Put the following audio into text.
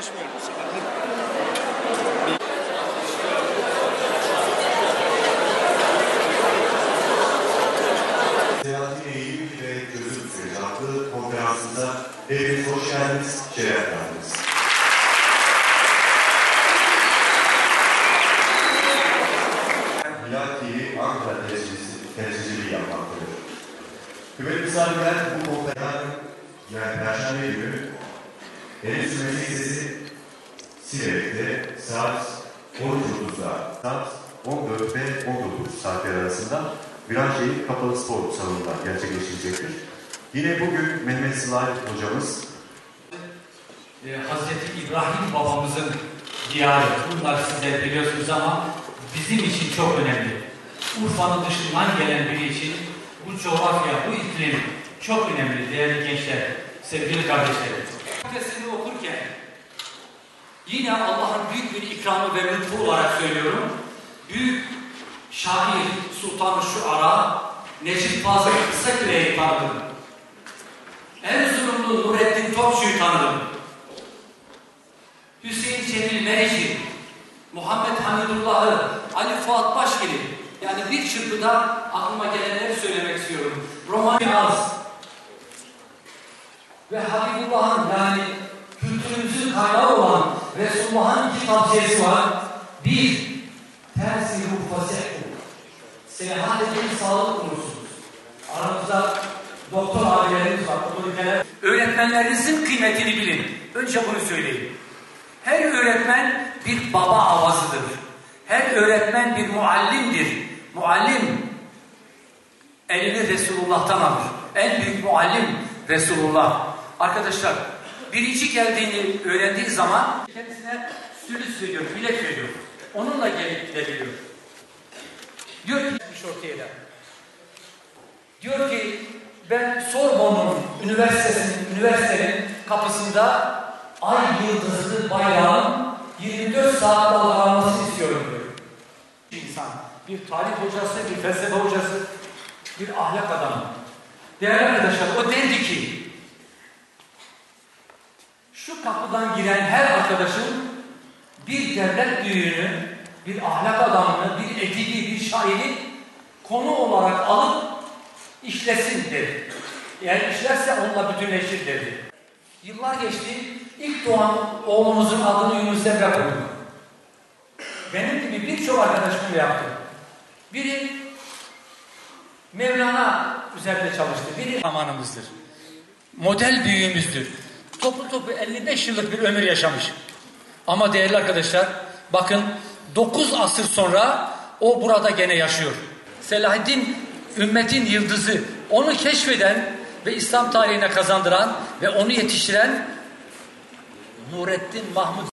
Geçmiyorum bu sefer. Seyahatin eğilim ve konferansında hepiniz hoş geldiniz, şeref verdiniz. Hilal TV Ankara temsilciliği yapmaktadır. Kıymetli misafirler bu konferans yani Perşembe günü Deniz Meslek Lisesi Siverek'te saat 13.30'da saat 14 ve 19 saatler arasında Viranşehir Kapalı Spor Salonu'nda gerçekleştirecektir. Yine bugün Mehmet Sılay hocamız Ee, Hazreti İbrahim babamızın diyarı. Bunlar sizler biliyorsunuz ama bizim için çok önemli. Urfa'nın dışından gelen biri için bu coğrafya, bu iklim çok önemli değerli gençler, sevgili kardeşlerim. Fakültesini okurken yine Allah'ın büyük bir ikramı ve lütfu olarak söylüyorum. Büyük şair Sultan-ı Şuara Necip Fazıl Kısaküre'yi tanıdım. Erzurumlu Nurettin Topçu'yu tanıdım. Hüseyin Cemil Meriç'i, Muhammed Hamidullah'ı, Ali Fuat Başgil'i yani bir çırpıda aklıma gelenleri söylemek istiyorum. Roman Az ve Habibullah'ın yani kültürümüzün kaynağı olan Resulullah'ın iki tavsiyesi var. Bir, tersihu fasehu. Seyahat edin sağlık bulursunuz. Aramızda doktor abilerimiz var, otoriteler. Öğretmenlerinizin kıymetini bilin. Önce bunu söyleyeyim. Her öğretmen bir baba avazıdır. Her öğretmen bir muallimdir. Muallim elini Resulullah'tan alır. En büyük muallim Resulullah. Arkadaşlar birinci geldiğini öğrendiği zaman kendisine sülüs veriyor, bilek veriyor. Onunla gelip gidebiliyor. Diyor ki ortaya da. Diyor ki ben Sorbonne'un üniversitesinin, üniversitenin kapısında ay yıldızlı bayrağın 24 saat dalgalanmasını istiyorum diyor. Bir insan, bir tarih hocası, bir felsefe hocası, bir ahlak adamı. Değerli arkadaşlar o derdi ki kapıdan giren her arkadaşın bir devlet büyüğünü, bir ahlak adamını, bir edibi, bir şairi konu olarak alıp işlesin dedi. Eğer işlerse onunla bütünleşir dedi. Yıllar geçti, ilk doğan oğlumuzun adını Yunus Emre koyduk. Benim gibi birçok arkadaşım bunu yaptı. Biri Mevlana üzerinde çalıştı, biri zamanımızdır. Model büyüğümüzdür. Toplu topu 55 yıllık bir ömür yaşamış. Ama değerli arkadaşlar, bakın 9 asır sonra o burada gene yaşıyor. Selahaddin ümmetin yıldızı, onu keşfeden ve İslam tarihine kazandıran ve onu yetiştiren Nurettin Mahmud